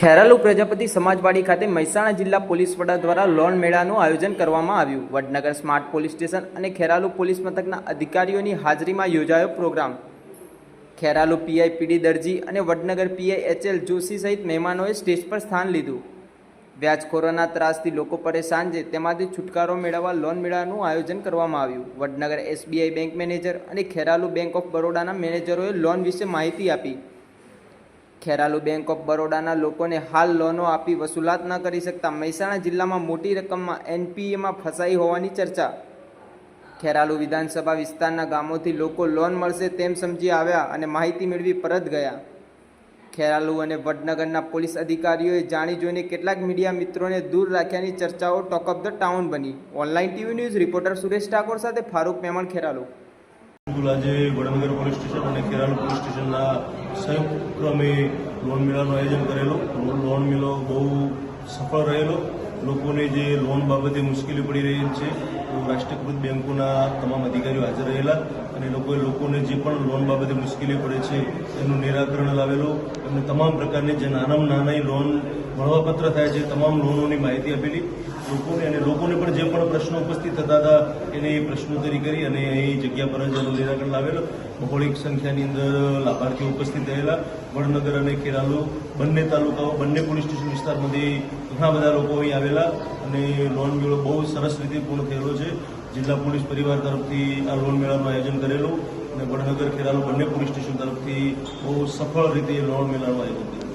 ખેરાલુ પ્રજાપતિ સમાજવાડી ખાતે મહેસાણા જિલ્લા પોલીસ વડા દ્વારા લોન મેળાનું આયોજન કરવામાં આવ્યું. વડનગર સ્માર્ટ પોલીસ સ્ટેશન અને ખેરાલુ પોલીસ મથકના અધિકારીઓની હાજરીમાં યોજાયો programme. Kheralu PI P D Darji અને વડનગર પીઆઈ એચએલ જોશી સહિત મહેમાનોએ સ્ટેજ પર સ્થાન લીધું. વ્યાજખોરોના ત્રાસથી લોકો પરેશાન છે તેમાંથી છુટકારો મેળવવા લોન મેળાનું આયોજન કરવામાં આવ્યું. વડનગર એસબીઆઈ બેંક મેનેજર અને ખેરાલુ બેંક ઓફ બરોડાના મેનેજરોએ લોન વિશે માહિતી આપી. ખેરાલુ બેંક ઓફ બરોડાના લોકોને હાલ લોનો આપી વસૂલાત ન કરી શકતા મહેસાણા જિલ્લામાં મોટી રકમમાં એનપીએમાં ફસાઈ હોવાની ચર્ચા. ખેરાલુ વિધાનસભા વિસ્તારના ગામોથી લોકો લોન મળશે તેમ સમજી આવ્યા અને માહિતી મેળવી પરત ગયા. ખેરાલુ અને વડનગરના પોલીસ અધિકારીઓએ જાણી જોઈને કેટલાક મીડિયા મિત્રોને દૂર રાખ્યાની ચર્ચાઓ ટોક ઓફ ધ ટાઉન બની. Online TV news reporter Suresh Thakor સાથે ફારૂક મેમણ ખેરાલુ. આજે વડનગર પોલીસ સ્ટેશન અને ખેરાલુ પોલીસ સ્ટેશનના સંયુક્ત ઉપક્રમે લોન મેળાનું આયોજન કરેલો. લોન મેળો બહુ સફળ રહેલો. લોકોને જે લોન બાબતે મુશ્કેલી પડી રહી છે, તો રાષ્ટ્રીયકૃત બેંકોના તમામ અધિકારીઓ હાજર રહેલા અને લોકોએ લોકોને જે પણ લોન બાબતે મુશ્કેલી પડે છે, એનું નિરાકરણ લાવેલું. એમને તમામ પ્રકારની જે નાનામાં નાની લોન મળવાપત્ર થાય છે તમામ લોનોની માહિતી આપેલી. લોકોને અને લોકોને પણ જે પણ પ્રશ્નો ઉપસ્થિત થતા હતા એની પ્રશ્નોત્તરી કરી અને અહીં જગ્યા પર જ નિરાકરણ લાવેલો. બહોળી સંખ્યાની અંદર લાભાર્થીઓ ઉપસ્થિત થયેલા વડનગર અને ખેરાલુ, બંને તાલુકાઓ, બંને પોલીસ સ્ટેશન વિસ્તારમાંથી ઘણા બધા લોકો અહીં આવેલા અને લોન મેળો બહુ સરસ રીતે પૂર્ણ થયેલો છે. જિલ્લા પોલીસ પરિવાર તરફથી આ લોન મેળાનું આયોજન કરેલું અને વડનગર, ખેરાલુ બંને પોલીસ સ્ટેશન તરફથી બહુ સફળ રીતે લોન મેળાનું આયોજન કરેલું